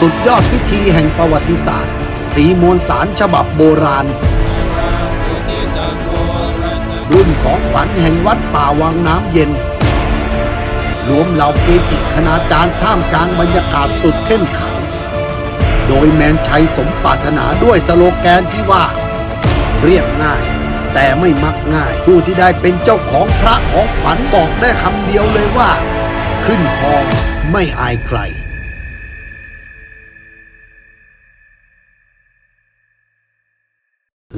สุดยอดพิธีแห่งประวัติศาสตร์ ตีมวลสารฉบับโบราณ รุ่นของขวัญแห่งวัดป่าวังน้ำเย็น รวมเหล่าเกจิคณาจารย์ท่ามกลางบรรยากาศสุดเข้มขัง โดยแมนชัยสมปรารถนาด้วยสโลแกนที่ว่า เรียบง่าย แต่ไม่มักง่าย ผู้ที่ได้เป็นเจ้าของพระของขวัญบอกได้คำเดียวเลยว่า ขึ้นคอไม่อายใคร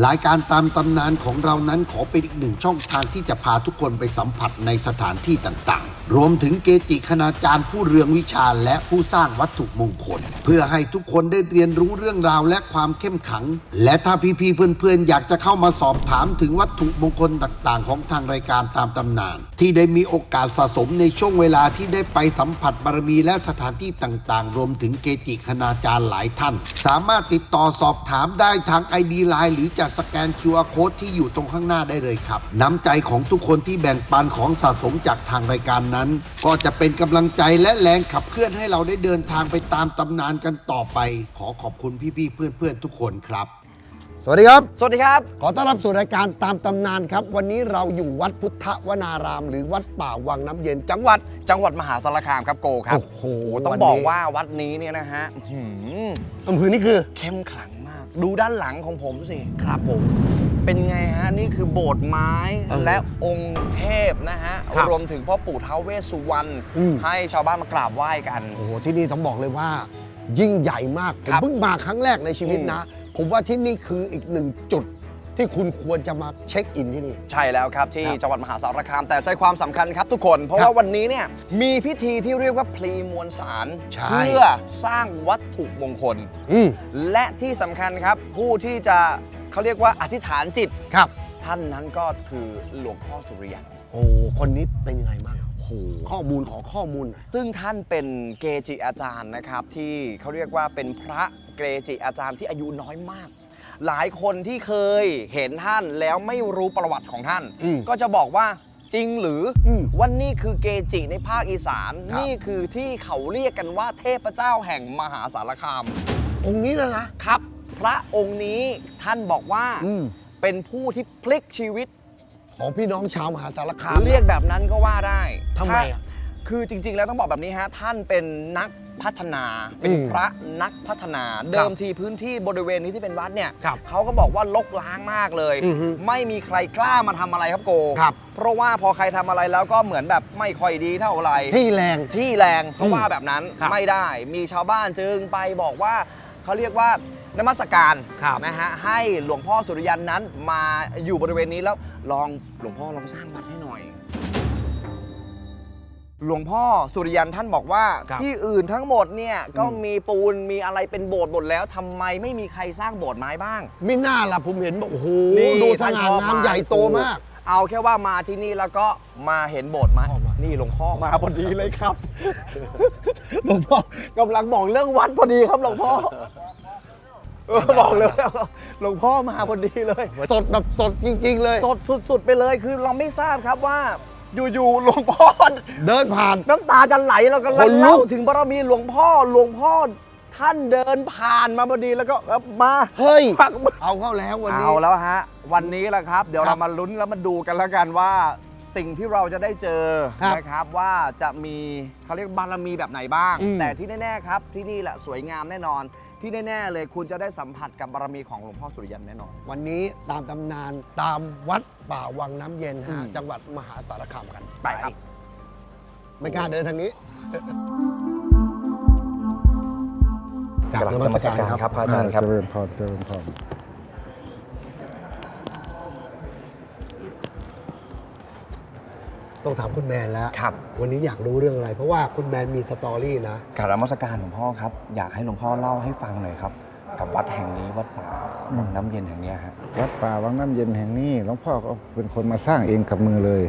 รายการตามตำนานของเรานั้นขอเป็นอีกหนึ่งช่องทางที่จะพาทุกคนไปสัมผัสในสถานที่ต่างๆ รวมถึงเกจิคณาจารย์ผู้เรืองวิชาและผู้สร้างวัตถุมงคล เพื่อให้ทุกคนได้เรียนรู้เรื่องราวและความเข้มขัง และถ้าพี่ๆเพื่อนๆ อยากจะเข้ามาสอบถามถึงวัตถุมงคลต่างๆ ของทางรายการตามตำนาน ที่ได้มีโอกาสสะสมในช่วงเวลาที่ได้ไปสัมผัสบารมีและสถานที่ต่างๆ รวมถึงเกจิคณาจารย์หลายท่าน สามารถติดต่อสอบถามได้ทาง ID Line หรือจะสแกน QR Code ที่อยู่ตรงข้างหน้าได้เลยครับ น้ำใจของทุกคนที่แบ่งปันของสะสมจากทางรายการนั้น ก็จะเป็นกำลังใจและแรงขับเคลื่อนให้เราได้เดินทางไปตามตำนานกันต่อไป ขอขอบคุณพี่ๆเพื่อนๆทุกคนครับ สวัสดีครับ สวัสดีครับ ขอต้อนรับสู่รายการตามตำนานครับ วันนี้เราอยู่วัดพุทธวนาราม หรือวัดป่าวังน้ำเย็นจังหวัด จังหวัดมหาสารคามครับโกครับโอ้โหต้องวันนี้บอกว่าวัดนี้เนี่ยนะฮะอื้อหืออำเภอนี่คือ เข้มขลังมาก ดูด้านหลังของผมสิครับผม เป็นไงฮะ นี่คือโบสถ์ไม้เออและองค์เทพนะฮะครับรวมถึงพ่อปู่ท้าวเวสสุวรรณอืม ให้ชาวบ้านมากราบไหว้กัน โอ้โหที่นี่ต้องบอกเลยว่า ยิ่งใหญ่มากผมครับเพิ่งมาครั้งแรกในชีวิตอืมนะ ผมว่าที่นี่คืออีกหนึ่งจุด ที่คุณควรจะมาเช็คอินที่นี่ ใช่แล้วครับที่ครับจังหวัดมหาสารคามแต่ใจความสำคัญครับทุกคน เพราะครับว่าวันนี้เนี่ยมีพิธีที่เรียกว่าพลีมวลสารใช่ เพื่อสร้างวัตถุมงคล อืมและที่สำคัญครับผู้ที่จะเขาเรียกว่าอธิษฐานจิต ครับ ท่านนั้นก็คือหลวงพ่อสุริยันโอ้คนนี้เป็นยังไงบ้างโอ้โหข้อมูลขอข้อมูลหน่อย ซึ่งท่านเป็นเกจิอาจารย์นะครับที่เขาเรียกว่าเป็นพระเกจิอาจารย์ที่อายุน้อยมาก หลายคนที่เคยเห็นท่านแล้วไม่รู้ประวัติของท่าน อืมก็จะบอกว่าจริงหรืออืมว่านี่คือเกจิในภาคอีสาน ครับ นี่คือที่เขาเรียกกันว่าเทพเจ้าแห่งมหาสารคาม องค์นี้นะนะ ครับ พระองค์นี้ท่านบอกว่าอืม เป็นผู้ที่พลิกชีวิต ของพี่น้องชาวมหาสารคาม เรียกแบบนั้นก็ว่าได้ทำไมอะ ถ้าคือจริง ๆ แล้วต้องบอกแบบนี้ฮะ ท่านเป็นนัก พัฒนาเป็นอืมพระนักพัฒนาเดิมทีพื้นที่บริเวณนี้ที่เป็นวัดเนี่ยครับเขาก็บอกว่าลกล้างมากเลย อือฮึไม่มีใครกล้ามาทำอะไรครับโก ครับ เพราะว่าพอใครทำอะไรแล้วก็เหมือนแบบไม่ค่อยดีเท่าไหร่ ที่แรง ที่แรงเขาอืมว่าแบบนั้นครับไม่ได้มีชาวบ้านจึงไปบอกว่าเขาเรียกว่านมัสการครับนะฮะให้หลวงพ่อสุริยันนั้นมาอยู่บริเวณนี้แล้วลองหลวงพ่อลองสร้างวัดให้หน่อย หลวงพ่อสุริยันท่านบอกว่า ครับที่อื่นทั้งหมดเนี่ยก็อืมมีปูนมีอะไรเป็นโบสถ์หมดแล้วทำไมไม่มีใครสร้างโบสถ์ไม้บ้างไม่น่าล่ะผมเห็นบอกโอ้โหนี่ดูสท่านง่าชอบงามใหญ่โตมาก เอาแค่ว่ามาที่นี่แล้วก็มาเห็นโบสถ์ไหมพ่อมานี่หลวงพ่อมาพอดีเลยครับ หลวงพ่อกำลังบอกเรื่องวัดพอดีครับหลวงพ่อเออบอกเลยว่าหลวงพ่อมาพอดีเลย สดแบบสดจริง ๆ เลย สดสุด ๆ ไปเลยคือเราไม่ทราบครับว่า อยู่ๆหลวงพ่อ เดินผ่าน น้ำตาจะไหลเรากำลัขงนลุกเล่าถึงบารมีหลวงพ่อหลวงพ่อท่านเดินผ่านมาพอดีแล้วก็เอ้ามาเฮ้ยควักมือ เอาเข้าแล้ววันนี้ เอาแล้วฮะ วันนี้แหละครับ เดี๋ยวครัเราบมาลุ้นแล้วมาดูกันแล้วกันว่าสิ่งที่เราจะได้เจอครับนะครับว่าจะมีเขาเรียกบารมีแบบไหนบ้าง อืมแต่ที่แน่ๆครับที่นี่แหละสวยงามแน่นอน ที่แน่ๆเลยคุณจะได้สัมผัสกับบารมีของหลวงพ่อสุริยันแน่นอน วันนี้ตามตำนานตามวัดป่าวังน้ำเย็นอืฮะมจังหวัดมหาสารคามกันไปครับ ไม่กล้าเดินทางนี้กราบนมัสการครับพระอาจารย์ครับ เจริญพรเจริญพร ต้องถามคุณแมนแล้ว ครับ วันนี้อยากรู้เรื่องอะไร เพราะว่าคุณแมนมีสตอรี่นะกราบนมัสการหลวงพ่อครับ อยากให้หลวงพ่อเล่าให้ฟังหน่อยครับ กับวัดแห่งนี้วัดป่าวังน้ำเย็นแห่งเนี้ยฮะ วัดป่าวังน้ำเย็นแห่งนี้หลวงพ่อก็เป็นคนมาสร้างเองกับมือเลย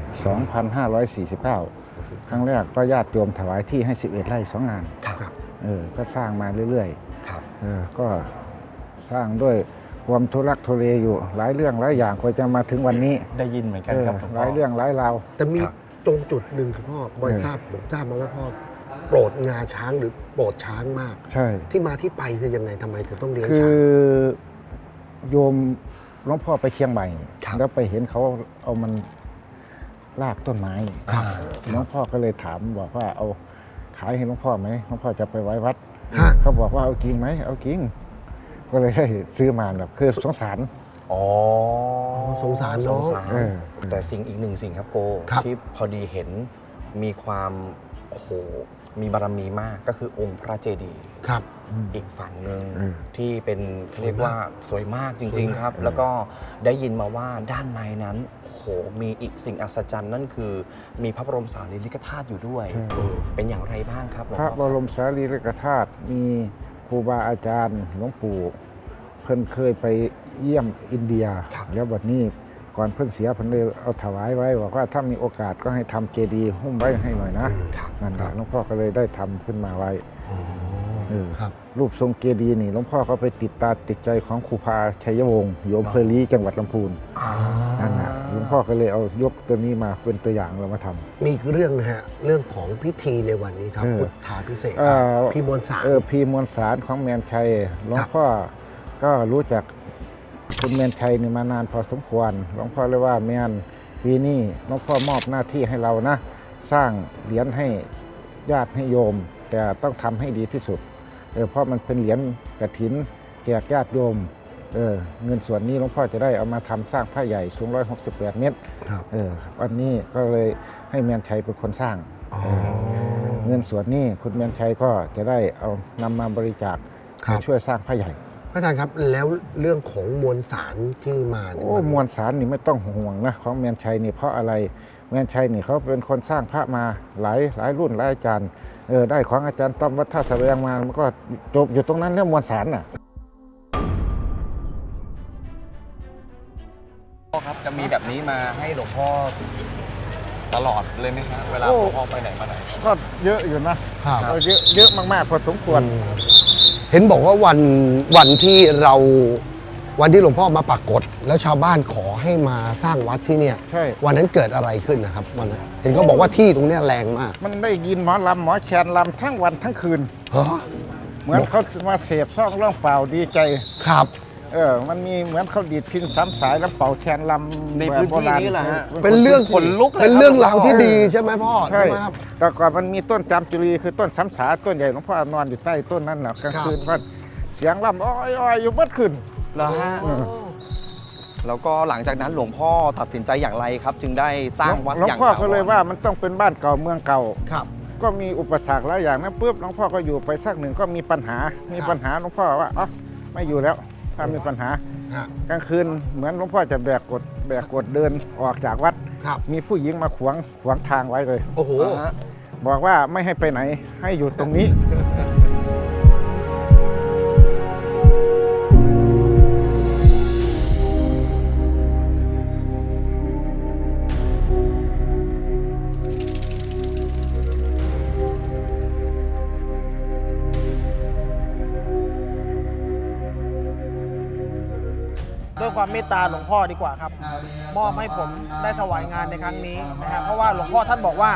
2,549 ครั้งแรกก็ญาติโยมถวายที่ให้ 11 ไร่สองงาน ครับ เออ ก็สร้างมาเรื่อยครับ ๆ เออ ก็สร้างด้วยความทุรักทุเลอยู่ หลายเรื่องหลายอย่างก็จะมาถึงวันนี้ได้ยินเหมือนกันเออครับหลวงหพ่อ ลายเรื่องหลายราว แต่มีครับ ตรงจุดหนึ่งครับพ่อบอยเออทราบผมทราบมาว่าพ่อโปรดงาช้างหรือโปรดช้างมาก ใช่ ที่มาที่ไปคือยังไงทำไมถึงต้องเลี้ยงคืช้าง อโยมหลวงพ่อไปเชียงใหม่ครับแล้วไปเห็นเขาเอามันลากต้นไม้ครับหลวงพ่อก็เลยถามบอกว่าเอาขายให้หลวงพ่อไหมหลวงพ่อจะไปไว้วัดฮะ เขาบอกว่าเอาจริงไหมเอาจริงก็เลยได้ซื้อมาแบบคือสงสาร อ๋อสงสารสเนาะงสารเออ แต่สิ่งอีกหนึ่งสิ่งครับโก ครับที่พอดีเห็นมีความโอ้โหมีบารมีมากก็คือองค์พระเจดีย์ครับอีกฝั่งหนึ่งอืม ที่เป็นเขาเรียกว่าสวยมากจริง ๆ ครับอืมแล้วก็ได้ยินมาว่าด้านในนั้นโอ้โหมีอีกสิ่งอัศจรรย์นั่นคือ มีพระบรมสารีริกธาตุอยู่ด้วยใช่เป็นอย่างไรบ้างครับหลวงพระพ่อบรมสารีริกธาตุมีครูบาอาจารย์หลวงปู่เพิ่นเคยไปเยี่ยมอินเดียแล้วบัดนี้ก่อนเพิ่นเสียเพิ่นเลยเอาถวายไว้บอกว่าถ้ามีโอกาสก็ให้ทำเจดีย์หุ้มไว้ให้หน่อยนะครับนั่นแหละหลวงพ่อก็เลยได้ทำขึ้นมาไว้เออครับ รูปทรงเจดีย์นี่หลวงพ่อก็ไปติดตาติดใจของครูพาชัยวงศ์โยมเพลีจังหวัดลำพูนอ่านั่นนะหลวงพ่อก็เลยเอายกตัวนี้มาเป็นตัวอย่างเรามาทำมีอีกเรื่องนะฮะ เรื่องของพิธีในวันนี้ครับ เออพุทธาพิเศษกเอ่อ พี่มวลสาร เออพีมวลสารของแมนชัยหลวงครับพ่อ ก็รู้จักคุณแมนชัยนี่มานานพอสมควร หลวงพ่อเลยว่าแมนปีนี้หลวงพ่อมอบหน้าที่ให้เรานะ สร้างเหรียญให้ญาติให้โยม แต่ต้องทำให้ดีที่สุดเออเพราะมันเป็นเหรียญกระถินแจกญาติโยมเออเงินส่วนนี้หลวงพ่อจะได้เอามาทำสร้างผ้าใหญ่สูง 168 เมตรครับเออวันนี้ก็เลยให้แมนชัยเป็นคนสร้างอ๋อเงินส่วนนี้คุณแมนชัยก็จะได้เอานำมาบริจาคครับมาช่วยสร้างผ้าใหญ่ พระอาจารย์ครับแล้วเรื่องของมวลสารที่มาเนี่ยโอ้มวลสารนี่ไม่ต้องห่วงนะของแมนชัยนี่เพราะอะไรแมนชัยนี่เขาเป็นคนสร้างพระมาหลายหลายรุ่นหลายอาจารย์เออได้ของอาจารย์ต้อมวัดท่าแสวงมามันก็จบอยู่ตรงนั้นเรื่องมวลสารน่ะ พ่อครับจะมีแบบนี้มาให้หลวงพ่อตลอดเลยไหมครับเวลาโอ้หลวงพ่อไปไหนมาไหน ก็เยอะอยู่นะครับ เออเยอะเยอะมากๆพอสมควร อืม เห็นบอกว่าวันวันที่เราวันที่หลวงพ่อมาปรากฏ แล้วชาวบ้านขอให้มาสร้างวัดที่เนี่ย ใช่ วันนั้นเกิดอะไรขึ้นนะครับวันนั้นเห็นเขาบอกว่าที่ตรงเนี้ยแรงมากมันได้ยินหมอลำหมอแชนลำทั้งวันทั้งคืน เหรอเหมือนเขามาเสพซ่องเรื่องเปล่าดีใจ ครับ เออ มันมีเหมือนเขาดีดพินสามสายแล้วเป่าแคนลำในพื้นที่โบราณนี้เหรอฮะ เป็นเรื่องขนลุกเลยเป็นครับเรื่องราวที่หลวงพ่อดีใช่ไหมพ่อใช่ไหมครับแต่ก่อนมันมีต้นจามจุรีคือต้นสามสาต้นใหญ่หลวงพ่อนอนอยู่ใต้ต้นนั้นแหละกลางครับคืนก็เสียงลำอ้อยอ้อยอยู่เมื่อคืนเหรอฮะแล้วก็หลังจากนั้นหลวงพ่อตัดสินใจอย่างไรครับ จึงได้สร้างวัดหลวงอย่างพ่อถาวรก็เลยว่ามันต้องเป็นบ้านเก่าเมืองเก่าครับ ก็มีอุปสรรคหลายอย่างนะปุ๊บหลวงพ่อก็อยู่ไปสักหนึ่งก็มีปัญหา มีครับปัญหาหลวงพ่อว่าอ๋อไม่อยู่แล้ว ถ้ามีปัญหาฮะ กลางคืนเหมือนหลวงพ่อจะแบกกดแบกกดเดินออกจากวัด ครับ มีผู้หญิงมาขวางขวางทางไว้เลย โอ้โหอ่าฮะบอกว่าไม่ให้ไปไหนให้อยู่ตรงนี้ ความเมตตาหลวงพ่อดีกว่าครับ มอบให้ผมได้ถวายงานในครั้งนี้นะครับเพราะว่าหลวงพ่อท่านบอกว่า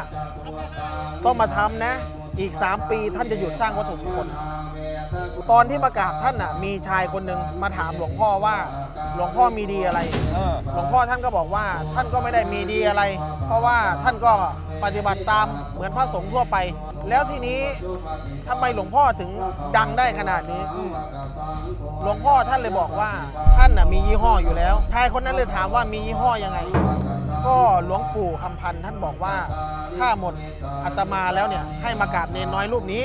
ต้องมาทำนะ อีก 3 ปีท่านจะหยุดสร้างวัตถุมงคล ตอนที่มากราบท่านน่ะ มีชายคนหนึ่งมาถามหลวงพ่อว่า หลวงพ่อมีดีอะไรหลวงพ่อท่านก็บอกว่าท่านก็ไม่ได้มีดีอะไร เพราะว่าท่านก็ปฏิบัติตามเหมือนพระสงฆ์ทั่วไป แล้วทีนี้ทำไมหลวงพ่อถึงดังได้ขนาดนี้ หลวงพ่อท่านเลยบอกว่าท่านน่ะมียี่ห้ออยู่แล้วชายคนนั้นเลยถามว่ามียี่ห้อยังไง ก็หลวงปู่คำพันธ์ท่านบอกว่าถ้าหมดอาตมาแล้วเนี่ยให้มากราบเนนน้อยรูปนี้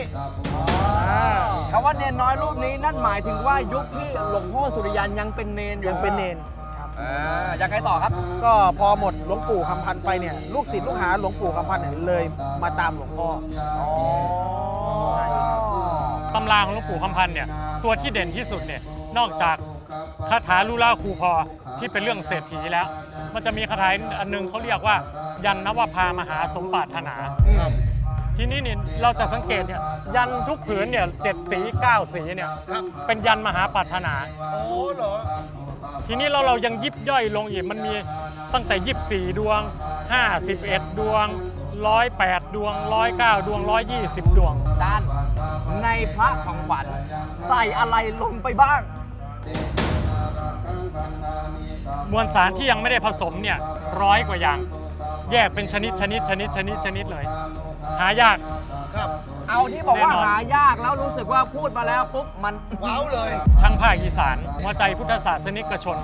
อ่าคำว่าเนนน้อยรูปนี้นั่นหมายถึงว่ายุคที่หลวงพ่อสุริยันยังเป็นเนนอยู่ยังเป็นเนนครับอ่ายังไงต่อครับ ก็พอหมดหลวงปู่คำพันธ์ไปเนี่ยลูกศิษย์ลูกหาหลวงปู่คำพันธ์เนี่ยเลยมาตามหลวงพ่อตำราของหลวงปู่คำพันธ์เนี่ยตัวที่เด่นที่สุดเนี่ยนอกจาก คาถาลูล่าคูพอที่เป็นเรื่องเศรษฐีแล้ว มันจะมีคาถาอันหนึงเขาเรียกว่า ยันนวพามหาสมปรารถนา ทีนี้นี่เราจะสังเกตเนี่ยยันทุกผืนเนี่ยเจ็ดสีเก้าสีเนี่ยเป็นยันมหาปรารถนา โอ้เหรอทีนี้เราเรายังยิบย่อยลงอีกมันมีตั้งแต่24ดวง 51 ดวงร้อยแปดดวงร้อยเก้าดวงร้อยยี่สิบดวงอาจารย์ในพระของขวัญใส่อะไรลงไปบ้าง มวลสารที่ยังไม่ได้ผสมเนี่ยร้อยกว่าอย่าง แยกเป็นชนิดชนิดชนิดชนิดชนิดเลย หายากเอาที่บอกว่าแน่นอน หายากแล้วรู้สึกว่าพูดมาแล้วปุ๊บมัน ว้าวเลยทั้งภาคอีสานหัวใจพุทธศาสนิกชน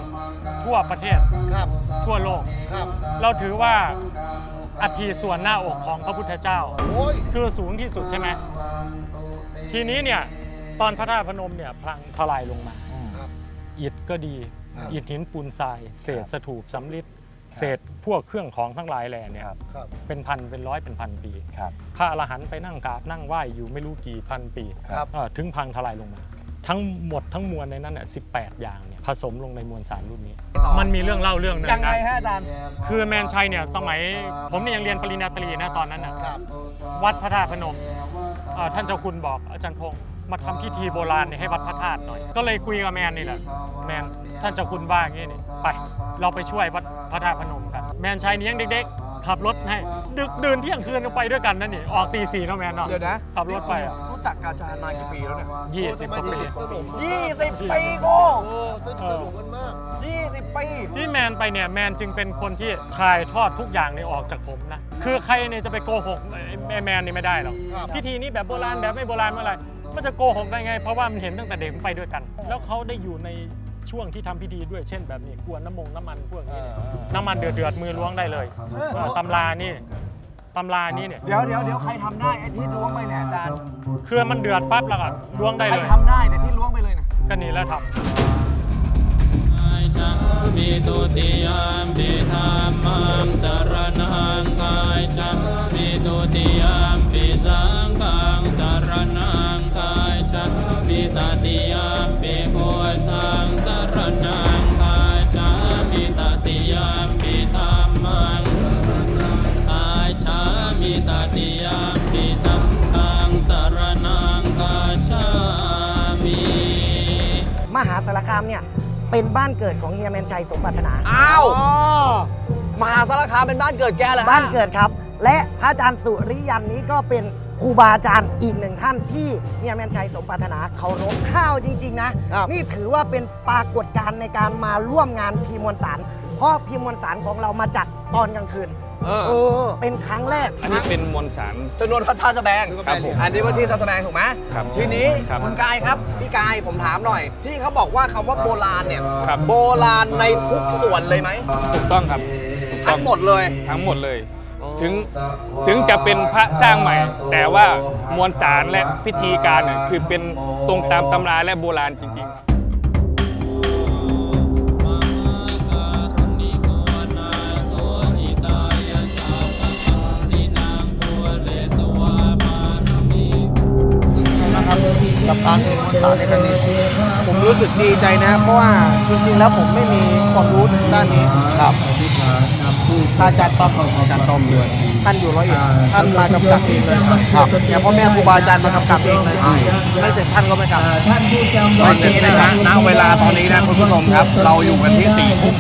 ทั่วประเทศครับทั่วโลก ครับเราถือว่าอัฐิส่วนหน้าอกของพระพุทธเจ้า โอ้ยคือสูงที่สุดใช่ไหมทีนี้เนี่ยตอนพระธาตุพนมเนี่ยพลังทลายลงมาครับ อิฐก็ดีครับอิฐหินปูนทราย เศษสถูปสำริดเศษพวกเครื่องของทั้งหลายแหล่เนี่ยครับครับ เป็นพันเป็นร้อยเป็นพันปีครับ พระอรหันต์ไปนั่งกราบนั่งไหว้อยู่ไม่รู้กี่พันปีครับ เอ่อถึงพังทลายลงมา ทั้งหมดทั้งมวลในนั้นน่ะ18อย่างเนี่ยผสมลงในมวลสารรุ่นนี้ มันมีเรื่องเล่าเรื่องหนึงยังไงนะ ฮะอาจารย์ คือแมนชัยเนี่ยสมัยผมเนี่ยยังเรียนปริญญาตรีนะตอนนั้นน่ะครับ วัดพระธาตุพนมเอ่อท่านเจ้าคุณบอกอาจารย์พงศ์ มาทำพิธีโบราณเนี่ยให้วัดพระธาตุหน่อย ก็เลยคุยกับแมนนี่แหละ แมนท่านเจ้าคุณว่าอย่างนี้นี่ไป เราไปช่วยวัดพระธาตุพนมกัน แมนชัยนี่ยังเด็กๆ ขับรถให้ดึกดื่นเที่ยงคืนไปด้วยกันนั่นนี่ออกตีสี่เนาะแมนเนาะเดี๋ยวนะ ขับรถไปอะรู้จักกบอาจารย์มากี่ปีแล้วเนี่ยยี่สิบกว่าปี ยี่สิบปีโก้โอ้สนิทสนมกันมากยี่สิบปีที่แมนไปเนี่ยแมนจึงเป็นคนที่ถ่ายทอดทุกอย่างเนี่ยออกจากผมนะ คือใครเนี่ยจะไปโกหกไอ้แมนนี่ไม่ได้หรอกครับพิธีนี้แบบโบราณแบบไม่โบราณเมื่อไหร มันจะโกหกได้ไง เพราะว่ามันเห็นตั้งแต่เด็กมันไปด้วยกัน แล้วเขาได้อยู่ในช่วงที่ทำพิธีด้วยเช่นแบบนี้กวนน้ำมงน้ำมันพวกนี้เนี่ยน้ำมันเดือดเดือดๆมือล้วงได้เลยเออตำรานี่ตำรานี่เนี่ยเดี๋ยวเดี๋ยวเดี๋ยวใครทำได้ไอ้ที่ล้วงไปเนี่ยอาจารย์คือมันเดือดปั๊บแล้วก็ล้วงได้ใครเลยทำได้เนี่ยที่ล้วงไปเลยนะก็นี่แล้วครับ จัมปิตุติยามปิธรรมังสรนังกายจัมปิตุติยามปิสังฆังส รนังกายจัมปิตติยามปิพุทธังสรนังกายจัมปิตติยามปิธรรมังกายฉามิตติยามปิสังฆังสรนังกายฉามิมหาสารคามเนี่ยเป็นบ้านเกิดของเฮียแมนชัยสมปรารถนา อ้าวมหาสารคามเป็นบ้านเกิดแกเหรอฮะ บ้านเกิดครับ และพระอาจารย์สุริยันนี้ก็เป็น ครูบาอาจารย์อีกหนึ่งท่านที่เฮียแมนชัยสมปรารถนาเคารพข้าวจริง ๆ นะนี่ถือว่าเป็นปรากฏการณ์ในการมาร่วมงานพิมพ์มวลสาร เพราะพิมพ์มวลสารของเรามาจัดตอนกลางคืน เออเออ เป็นครั้งแรก อันนี้เป็นมวลสารชนวนพระธาตุแสดงครับผมอันนี้ว่าที่ท่าแสดงถูกไหมครับทีนี้ครับคุณกายครับพี่กายผมถามหน่อย ที่เขาบอกว่าคำว่าโบราณเนี่ยครับ โบราณในทุกส่วนเลยไหมถูกต้องครับถูกต้ทั้องงหมดเลย ทั้งหมดเลย ถึงถึงจะเป็นพระสร้างใหม่ แต่ว่ามวลสารและพิธีการเนี่ยคือเป็นตรงตามตำราและโบราณจริงๆกับการเป็นมวลสารในครั้งนี้ผมรู้สึกดีใจนะ เพราะว่าจริงๆแล้วผมไม่มีความรู้ด้านนี้ครับ อาจารย์ต้อมอาจารย์ต้อมด้วยท่านอยู่ร้อยเอ็ดท่านมากำกับเองเลยครับอย่างพ่อแม่ครูบาอาจารย์มากำกับเองเลยไม่เสร็จท่านก็ไม่กลับตอนนี้นะฮะณเวลาตอนนี้นะคุณผู้ชมครับ เราอยู่กันที่สี่ทุ่ม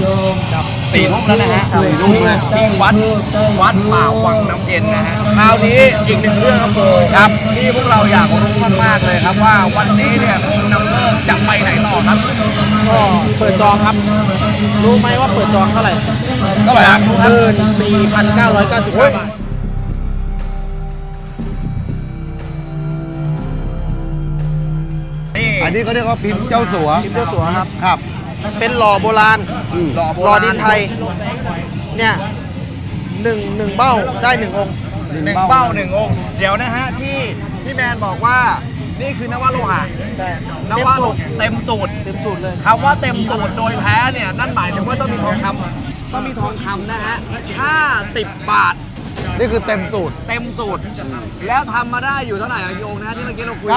สี่ทุ่มแล้วนะฮะสี่ทุ่มนะที่วัดวัดป่าวังน้ำเย็นนะฮะคราวนี้อีกหนึ่งเรื่องครับโบครับที่พวกเราอยากรู้มากๆเลยครับว่าวันนี้เนี่ยคุณนำเลิกจะไปไหนต่อครับก็เปิดจองครับ รู้ไหมว่าเปิดจองเท่าไหร่เท่าไหร่ครับหมื่นสี่พันเก้าร้อยเก้าสิบห้าบาทนี่อันนี้เขาเรียกว่าพิมพ์เจ้าสัวพิมพ์เจ้าสัวครับครับ เป็นหล่อโบราณหล่อโบหล่อราณดินไทย เนี่ยหนึ่งหนึ่งเบ้าได้หนึ่งองค์ หนึ่งเป้าหนึ่งองค์ เดี๋ยวนะฮะที่พี่แมนบอกว่านี่คือนวโลหะได้นเต็มวโลสูตรเต็มสูตรเต็มสูตรเลยคำว่าเต็มสูตรโดยแท้เนี่ยนั่นหมายถึงว่าต้องมีทองคำต้องมีทองคำนะฮะ50 บาท นี่คือเต็มสูตร เต็มสูตร แล้วทำมาได้อยู่เท่าไหร่อะกี่องค์นะฮะที่เมื่อกี้เราคุย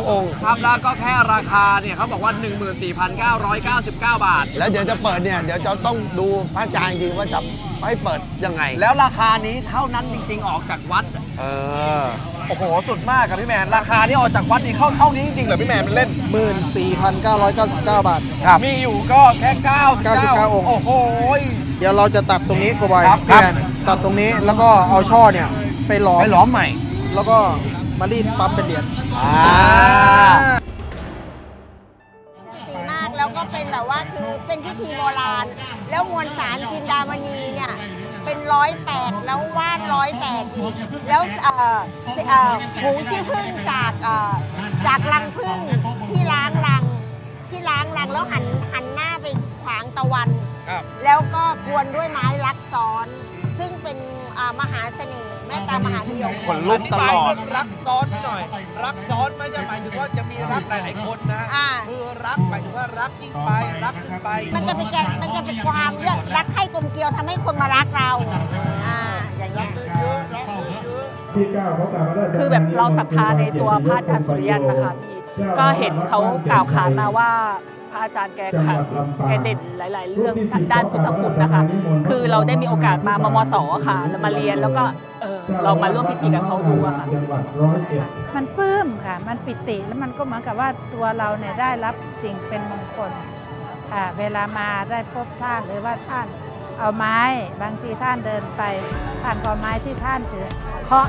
99 องค์ ทำได้ก็แค่ราคาเนี่ยเขาบอกว่า 14,999 บาท แล้วเดี๋ยวจะเปิดเนี่ย เดี๋ยวจะต้องดูพระอาจารย์จริงๆว่าจะให้เปิดยังไง แล้วราคานี้เท่านั้นจริง ๆ ออกจากวัด เออโอ้โห สุดมากครับพี่แมน ราคานี้ออกจากวัดนี่เข้าเท่านี้จริงๆเหรอพี่แมนมันเล่นหมื่นสี่พันเก้าร้อยเก้าสิบเก้าบาท มีอยู่ก็แค่ 9 99องค์ โอ้โห เดี๋ยวเราจะตัดตรงนี้กบอยครับพี่แมนตัดตรงนี้แล้วก็เอาช่อเนี่ยไปหลอมไปหลอมใหม่ แล้วก็มารีดปั๊มเป็นเหรียญอ่า พิธีมากแล้วก็เป็นแบบว่าคือเป็นพิธีโบราณ แล้วมวลสารจินดามณีเนี่ยเป็นร้อยแปดแล้ววาดร้อยแปดอีกแล้วเอ่อเอ่อผงที่พึ่งจากเอ่อจากรังพึ่งที่ล้างรังที่ล้างรังแล้วหันหันหน้าไปขวางตะวัน ครับ แล้วก็กวนด้วยไม้ลักซ้อน ซึ่งเป็นอ่ามหาเสน่ห์แม่ตามหานิยมขนลุก ตลอดรักซ้อนหน่อย รักซ้อนไม่ใช่หมายถึงว่าจะมีรักหลายๆคนนะ อ่า คือรักหมายถึงว่ารักยิ่งไปรักขึ้นไปมันจะเป็นแกมันจะเป็นความเรื่องรักใคร่กลมเกลียวทำให้คนมารักเราอ่าอย่างเงี้ยคือแบบเราศรัทธาในตัวพระอาจารย์สุริยันนะคะพี่ก็เห็นเขา กล่าวขานมาว่าพระอาจารย์แกขังแกเด่นหลาย ๆ เรื่องทางด้านพุทธคุณนะคะ คือเราได้มีโอกาสมามมสค่ะแล้วมาเรียนแล้วก็เออเรามาร่วมพิธีกับเขาดูอะค่ะ มันปลื้มค่ะ มันปิติแล้วมันก็เหมือนกับว่าตัวเราเนี่ยได้รับสิ่งเป็นมงคลค่ะเวลามาได้พบท่านหรือว่าท่านเอาไม้บางทีท่านเดินไปท่านก็เอาไม้ที่ท่านถือเคาะ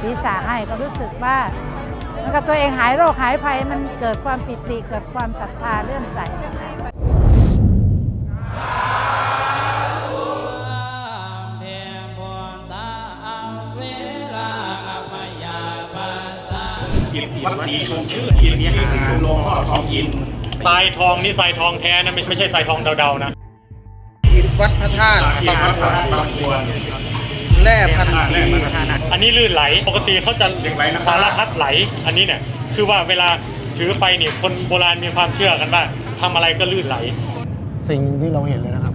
ศีรษะให้ก็รู้สึกว่าเห มันกับตัวเองหายโรคหายภัยมันเกิดความปิติเกิดความศรัทธาเลื่อมใสวัดศรีชมชื่ออินนี่คือหลวงพ่อทองอินทรายทองนี่ทรายทองแท้นะไม่ไม่ใช่ทรายทองเดาๆนะหินวัดพระธาตุบางควร แร่พันธีอันนี้ลื่นไหล ปกติเขาจะสารพัดไหล อันนี้เนี่ยคือว่าเวลาถือไปเนี่ยคนโบราณมีความเชื่อกันว่าทำอะไรก็ลื่นไหล สิ่งหนึ่งที่เราเห็นเลยนะครับ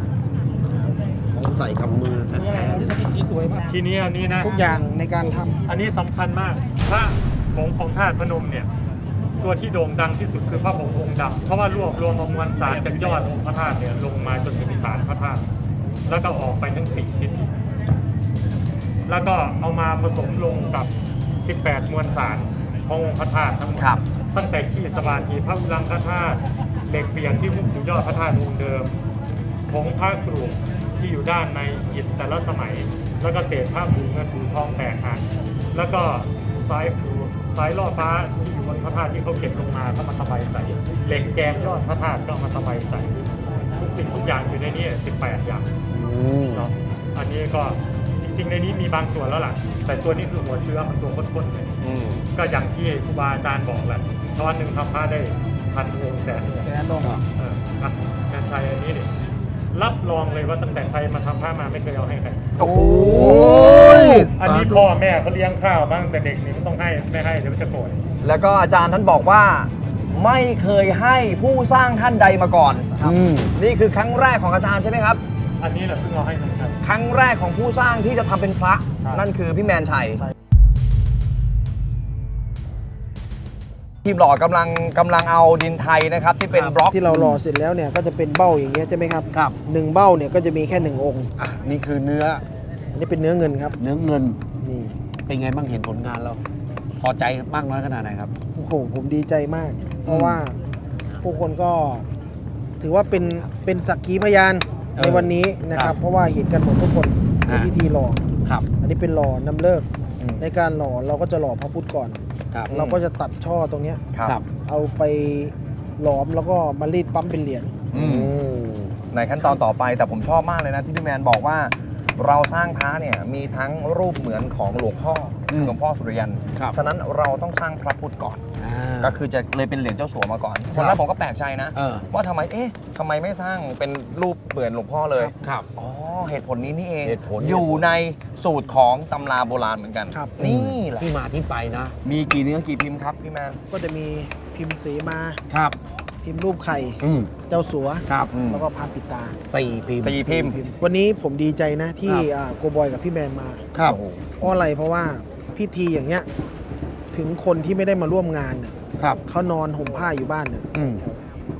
ผมใส่กับมือแท้ๆเลยทีนี้อันนี้นะทุกอย่างในการทำอันนี้สำคัญมากพระผงของธาตุพนมเนี่ยตัวที่โด่งดังที่สุดคือพระผงองค์ดำเพราะว่ารวบรวมเอามวลสารจากยอดองค์พระธาตุเนี่ยลงมาจนถึงฐานพระธาตุแล้วก็ออกไปทั้งสี่ทิศ แล้วก็เอามาผสมลงกับ 18 มวลสารขององค์พระธาตุทั้งหมดครับ ตั้งแต่ขี้สบานทีพระอุรังพระธาตุเหล็กเปลี่ยนที่หุ้มอยู่ยอดพระธาตุองค์เดิมผงพระกรุที่อยู่ด้านในอิฐแต่ละสมัย แล้วก็เศษผ้าผูเงินผูทองแตกหักแล้วก็สายผูสายล่อฟ้าที่อยู่บนพระธาตุที่เขาเก็บลงมาก็มาสบายใส่เหล็กแกนยอดพระธาตุก็เอามาสบายใส่ทุกสิ่งทุกอย่างอยู่ในนี้18 อย่างเนาะอันนี้ก็ จริงๆในนี้มีบางส่วนแล้วล่ะ แต่ตัวนี้คือหัวเชื้อมันตัวข้นๆเลยก็อย่างที่ครูบาอาจารย์บอกแหละช้อนหนึ่งทำผ้าได้พันองค์แสนองค์แสนลงเอออะงานไทยอันนี้ดิรับรองเลยว่าตั้งแต่ไทยมาทำผ้ามาไม่เคยเอาให้ใคร โอ้ยอันนี้พ่อแม่เขาเลี้ยงข้าวบ้างแต่เด็กนี่มันต้องให้ไม่ให้เดี๋ยวมันจะโกรธแล้วก็อาจารย์ท่านบอกว่า ไม่เคยให้ผู้สร้างท่านใดมาก่อน อืม นี่คือครั้งแรกของอาจารย์ใช่ไหมครับ อันนี้แหละเพิ่งเอาให้เหมือนกัน ครั้งแรกของผู้สร้างที่จะทำเป็นพระ ครับ นั่นคือพี่แมนชัยใช่ทีมหล่อกำลังกำลังเอาดินไทยนะครับ ที่เป็นบล็อกที่เรารอเสร็จแล้วเนี่ยก็จะเป็นเบ้าอย่างเงี้ยใช่ไหมครับครับ หนึ่งเบ้าเนี่ยก็จะมีแค่หนึ่งองค์อะนี่คือเนื้ออันนี้เป็นเนื้อเงินครับเนื้อเงินนี่เป็นไงบ้างเห็นผลงานแล้วพอใจมากน้อยขนาดไหนครับ โอ้โหผมดีใจมาก เพราะว่าผู้คนก็ถือว่าเป็นเป็นสักขีพยาน เออในวันนี้นะคครัรับบ เพราะว่าเห็นกันหมดทุกคนในอ่า พิธีหล่อ ครับอันนี้เป็นหล่อนำเลิก อืมในการหล่อเราก็จะหล่อพระพุทธก่อน ครับเราก็จะตัดช่อตรงเนี้ย ครับเอาไปหลอมแล้วก็มารีดปั๊มเป็นเหรียญ อืมในขั้นตอนต่อไปแต่ผมชอบมากเลยนะที่พี่แมนบอกว่า เราสร้างพระเนี่ยมีทั้งรูปเหมือนของหลวงพ่อ อมหลวงพ่อสุริยัน ครับฉะนั้นเราต้องสร้างพระพุทธก่อน อ่า ก็คือจะเลยเป็นเหรียญเจ้าสัวมาก่อนครับคนแรกผมก็แปลกใจนะ เออ ว่าทำไม เอ๊ะทำไมไม่สร้างเป็นรูปเหมือนหลวงพ่อเลย ครับ อ๋อ เหตุผลนี้นี่เอง เหตุผล อยู่ในสูตรของตำราโบราณเหมือนกัน ครับ นี่แหละ ที่มาที่ไปนะ มีกี่เนื้อกี่พิมพ์ครับพี่แมน ก็จะมีพิมพ์เสมา ครับ พิมพ์รูปไข่ อืมเจ้าสัว ครับแล้วก็พาปิดตา สี่พิมพ์สี่พิมพ์ วันนี้ผมดีใจนะที่ครับ อ่าโกบอยกับพี่แมนมา ครับ เพราะอะไรเพราะว่า พิธีอย่างเงี้ย ถึงคนที่ไม่ได้มาร่วมงานเนี่ยครับ เขานอนห่มผ้าอยู่บ้านเนี่ยอืม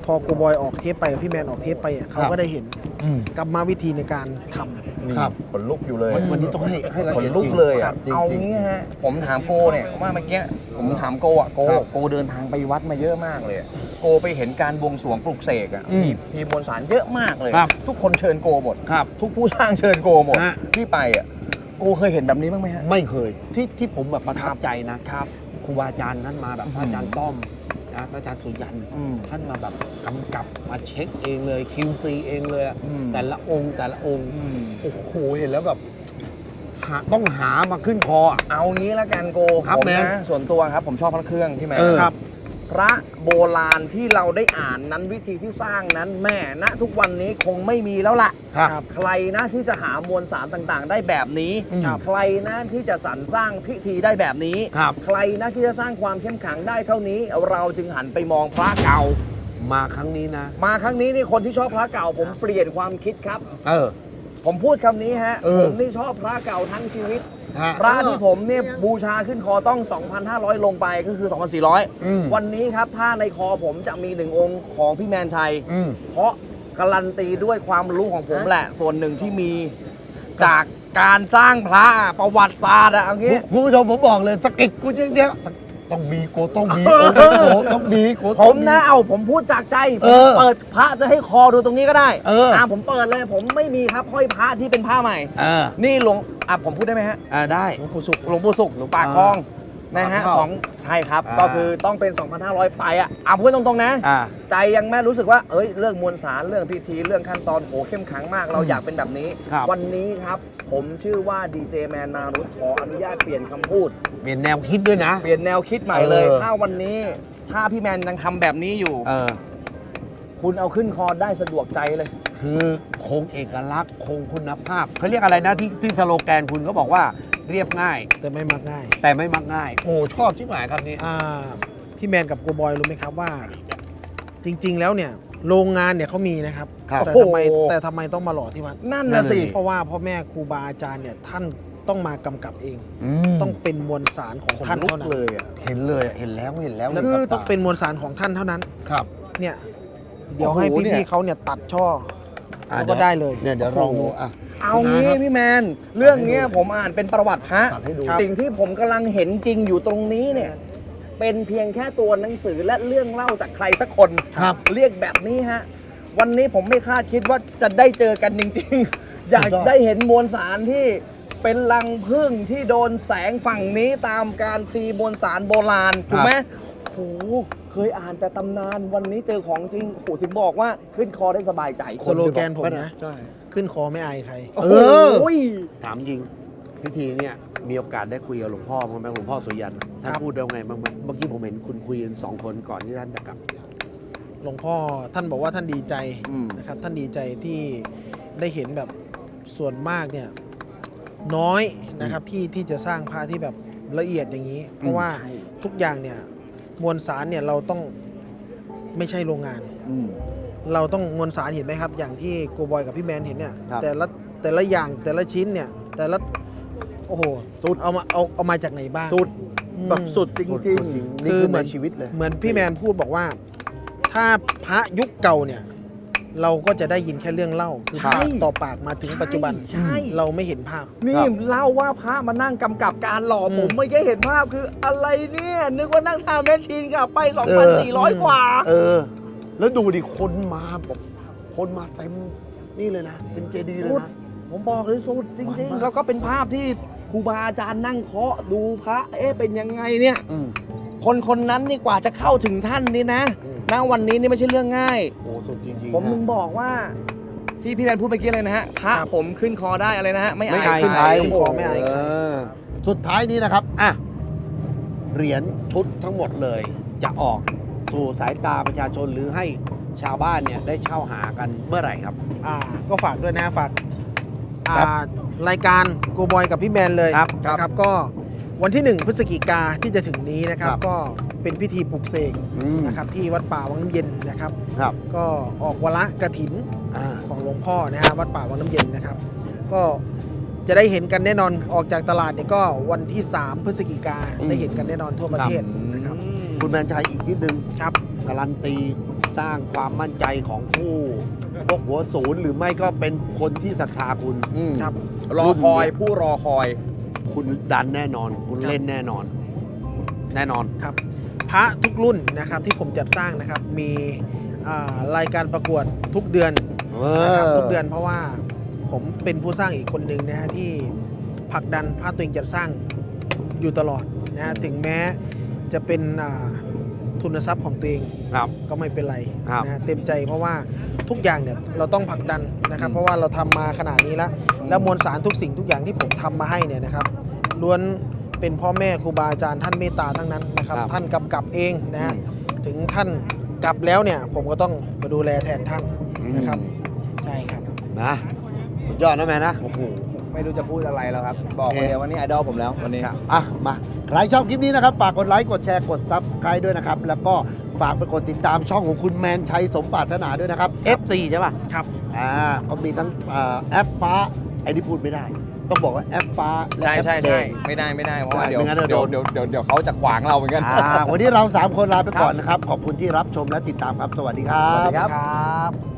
พอโกบอยออกเทปไปกับพี่แมนออกเทปไปอะเขาครับก็ได้เห็นอืม กรรมวิธีในการทำ นี่ครับ ขนลุกอยู่เลยวันวันนี้ต้องให้ให้ละขนเอียดลุกจริงเลยคอะรับจริงเอาจริง งี้ฮะผมถามโกเนี่ยว่าเมื่อกี้ผมถามโกอะโกครับโกเดินทางไปวัดมาเยอะมากเลยอะโกไปเห็นการบวงสรวงปลุกเสกอะอืมมีมีมวลสารเยอะมากเลย ครับ ทุกคนเชิญโกหมด ครับ ทุกผู้สร้างเชิญโกหมดฮะ ที่ไปอะ โกโกเคยเห็นแบบนี้บ้างไหมฮะ ไม่เคยที่ที่ผมแบบประทับใจนะครับครูบาอาจารย์นั้นมาแบบพระอาจารย์ต้อมนะพระอาจารย์สุยันอืมท่านมาแบบกำกับมาเช็คเองเลย QC เองเลยอะอืม แต่ละองค์แต่ละองค์อืมโอ้โหเห็นแล้วแบบหาต้องหามาขึ้นคออะ เอางี้ละกันโกครับผมแมนนะส่วนตัวครับผมชอบพระเครื่องที่แมนเออครับ พระโบราณที่เราได้อ่านนั้นวิธีที่สร้างนั้นแม่ณทุกวันนี้คงไม่มีแล้วล่ะ ครับ ใครนะที่จะหามวลสารต่างๆ ได้แบบนี้ ครับใครนะที่จะสรรสร้างพิธีได้แบบนี้ ครับ ใครนะที่จะสร้างความเข้มขลังได้เท่านี้ เราจึงหันไปมองพระเก่า มาครั้งนี้นะ มาครั้งนี้นี่คนที่ชอบพระเก่า ผมเปลี่ยนความคิดครับ เออ ผมพูดคำนี้ฮะ เออ ผมนี่ชอบพระเก่าทั้งชีวิต ฮะพระที่ผมเนี่ยบูชาขึ้นคอต้อง 2,500 ลงไปก็คือ อืม 2,400 วันนี้ครับถ้าในคอผมจะมีหนึ่งองค์ของพี่แมนชัย อืม เพราะการันตีด้วยความรู้ของผมแหละ ส่วนหนึ่งที่มีจากการสร้างพระประวัติศาสตร์อะเอางี้ คุณผู้ชมผมบอกเลยสะกิดกูเดียวๆ ต้องมีโกต้องมีเออโอ้โหต้องมีโกผต้องมนะเอาผมพูดจากใจผเอมอเปิดพระจะให้คอดูตรงนี้ก็ได้เอออะผมเปิดเลย ผมไม่มีครับห้อยพระที่เป็นผ้าใหม่ เออนี่หลวงอะผมพูดได้ไหมฮะอ่าได้ หลวงปู่สุขหลวงปู่สุขหลวงป่าคลอง นะฮะปากคลองสองใช่ครับอ่าก็คือต้องเป็น 2,500 ไปอะอะพูดตรงๆนะ อ่า ใจยังแม่รู้สึกว่าเอ้ยเรื่องมวลสารเรื่องพิธีเรื่องขั้นตอนโหเข้มขังมากเราอยากเป็นแบบนี้ ครับวันนี้ครับ ผมชื่อว่าดีเจแมนนารุตขออนุญาตเปลี่ยนคำพูด เปลี่ยนแนวคิดด้วยนะ เปลี่ยนแนวคิดใหม่เลย เออ ถ้าวันนี้ ถ้าพี่แมนยังทำแบบนี้อยู่ เออ คุณเอาขึ้นคอได้สะดวกใจเลย คือคงเอกลักษณ์คงคุณภาพเขาเรียกอะไรนะที่ที่สโลแกนคุณเขาบอกว่าเรียบง่าย แต่ไม่มักง่าย แต่ไม่มักง่าย โอ้ชอบที่หมายคำนี้อ่าพี่แมนกับโกบอยรู้ไหมครับว่า จริง ๆ แล้วเนี่ยโรงงานเนี่ยเขามีนะครับ ครับแต่โอ้ทำไมโห แต่ทำไมต้องมาหล่อที่วัดนั่นนะสิ เพราะว่าพ่อแม่ครูบาอาจารย์เนี่ยท่านต้องมากำกับเองมต้องเป็นมวลสารของขนท่านลุกเท่านั้นเลยอะเห็นเลยอะเห็นแล้วเห็นแล้วแล้วกับต้องตาเป็นมวลสารของท่านเท่านั้น ครับ เนี่ย เดี๋ยวโอ้โหให้เนี่พี่ยๆเขาเนี่ยตัดช่อ อะแล้วก็ได้เลย เนี่ยเดี๋ยวลองดูอะ เอางี้พี่แมน เรื่องเนี้ยผมอ่านเป็นประวัติพระตัดให้ดู สิ่งที่ผมกำลังเห็นจริงอยู่ตรงนี้เนี่ย เป็นเพียงแค่ตัวหนังสือและเรื่องเล่าจากใครสักคนครับ เรียกแบบนี้ฮะ วันนี้ผมไม่คาดคิดว่าจะได้เจอกันจริง ๆ อยากได้เห็นมวลสารที่เป็นรังพึ่งที่โดนแสงฝั่งนี้ตามการตีมวลสารโบราณถูกไหม โอ้โห เคยอ่านแต่ตำนานวันนี้เจอของจริงโอ้โหถึงบอกว่าขึ้นคอได้สบายใจสโลแกนผมนะ ใช่ ขึ้นคอไม่อายใครโอ้โหถามจริง พิธีเนี่ยมีโอกาสได้คุยกับหลวงพ่อบ้างไหมหลวงพ่อสุยันท่านครับ พูดได้ไงบ้างไหมเมื่อกี้ผมเห็นคุณคุยกันสองคนก่อนที่ท่านจะกลับ หลวงพ่อท่านบอกว่าท่านดีใจอืม นะครับ ท่านดีใจที่ได้เห็นแบบส่วนมากเนี่ยน้อยนะครับที่ที่จะสร้างพระที่แบบละเอียดอย่างนี้ เพราะว่าทุกอย่างเนี่ย มวลสารเนี่ยเราต้องไม่ใช่โรงงาน อืม เราต้องมวลสารเห็นไหมครับ อย่างที่โกบอยกับพี่แมนเห็นเนี่ยครับแต่ละแต่ละอย่างแต่ละชิ้นเนี่ย แต่ละโอ้โหสุด เอามาเอาเอามาจากไหนบ้าง สุดอืม แบบสุดจริงนี่คืคืออเหมืในอนชีวิตเลย เหมือนพี่แมนพูดบอกว่า ถ้าพระยุคเก่าเนี่ย เราก็จะได้ยินแค่เรื่องเล่าคือใช่ ปากต่อปากมาถึงปัจจุบัน ใช่ เราไม่เห็นภาพ นี่ครับ เล่าว่าพระมานั่งกำกับการหล่ออมผมไม่ได้เห็นภาพคืออะไรเนี่ย นึกว่านั่งทำแมชชีนกลับไป เออ 2,400 กว่า เออ แล้วดูดิคนมาแบบคนมาเต็มนี่เลยนะเป็นเจดีย์เลยนะ ผมบอกเลยสุดจริงมาก ๆ แล้วก็เป็นภาพที่ครูบาอาจารย์นั่งเคาะดูพระเอ๊ะเป็นยังไงเนี่ย อืมคนคนนั้นนี่กว่าจะเข้าถึงท่านนี่นะ อืม ณวันนี้นี่ไม่ใช่เรื่องง่าย โอ้สุดจริงๆผมฮะมึงบอกว่า ที่พี่แมนพูดเมื่อกี้เลยนะฮะพระครับผมขึ้นคอได้อะไรนะฮะไม่ไม่อายอายใครใครขึ้นคอไม่อายใครเสุดท้ายนี้นะครับอะเหรียญชุดทั้งหมดเลย จะออกสู่สายตาประชาชนหรือให้ชาวบ้านเนี่ยได้เช่าหากันเมื่อไหร่ครับ อ่าก็ฝากด้วยนะฝากอ่าครับรายการโกบอยกับพี่แมนเลยครับ นะครับก็ วันที่ 1 พฤศจิกาที่จะถึงนี้นะครับ ครับ ก็เป็นพิธีปลุกเสกอืมนะครับที่วัดป่าวังน้ำเย็นนะครับ ครับก็ออกวาระกระถินอ่าของหลวงพ่อนะฮะวัดป่าวังน้ำเย็นนะครับ ก็จะได้เห็นกันแน่นอนออกจากตลาดเนี่ยก็วันที่ 3 พฤศจิกาอืมได้เห็นกันแน่นอนทั่วประเทศนะครับคุณแมนชัยอีกนิดนึง ครับ การันตีสร้างความมั่นใจของผู้พวกหัวศูนย์หรือไม่ก็เป็นคนที่ศรัทธาคุณครับ รอคอยผู้รอคอย คุณดันแน่นอน คุณครับเล่นแน่นอน แน่นอนครับ พระทุกรุ่นนะครับที่ผมจัดสร้างนะครับ มีอ่ารายการประกวดทุกเดือนนะครับทุกเดือนเพราะว่าผมเป็นผู้สร้างอีกคนหนึ่งนะฮะที่ผลักดันภาพตัวเองจะสร้างอยู่ตลอดนะฮะถึงแม้จะเป็นอ่า ทุนทรัพย์ของตัวเองครับ ก็ไม่เป็นไรครับนะฮะเต็มใจเพราะว่าทุกอย่างเนี่ยเราต้องผลักดันนะครับ เพราะว่าเราทำมาขนาดนี้แล้วแล้วมวลสารทุกสิ่งทุกอย่างที่ผมทำมาให้เนี่ยนะครับล้วนเป็นพ่อแม่ครูบาอาจารย์ท่านเมตตาทั้งนั้นนะครับ ครับท่านกำกับเองนะฮะถึงท่านกลับแล้วเนี่ยผมก็ต้องมาดูแลแทนท่านนะครับใช่ครับ นะสุดยอดนะแม่นะโอ้โห ไม่รู้จะพูดอะไรแล้วครับ บอกเลยว่านี่ไอดอลผมแล้ววันนี้ ครับอะมาใครชอบคลิปนี้นะครับ ฝากกดไลค์กดแชร์กด Subscribe ด้วยนะครับ แล้วก็ฝากไปกดติดตามช่องของคุณแมนชัยสมปรารถนาด้วยนะครับ F4 ใช่ป่ะครับ อ่าก็มีทั้งอ่าแอปฟ้าไอ้นี่พูดไม่ได้ ต้องบอกว่าแอปฟ้าและใช่แอปใช่แดใช่ง ไม่ได้ไม่ได้เพราะว่าใช่เดี๋ยวไม่งั้นเดี๋เดี๋ยยวว เดี๋ยวเดี๋ยวเดี๋ยวเขาจะขวางเราเหมือนกันอ่าวันนี้เรา 3 คนลาไปก่อนนะครับ ขอบคุณที่รับชมและติดตามครับ สวัสดีครับสวัสดีครับ ครับ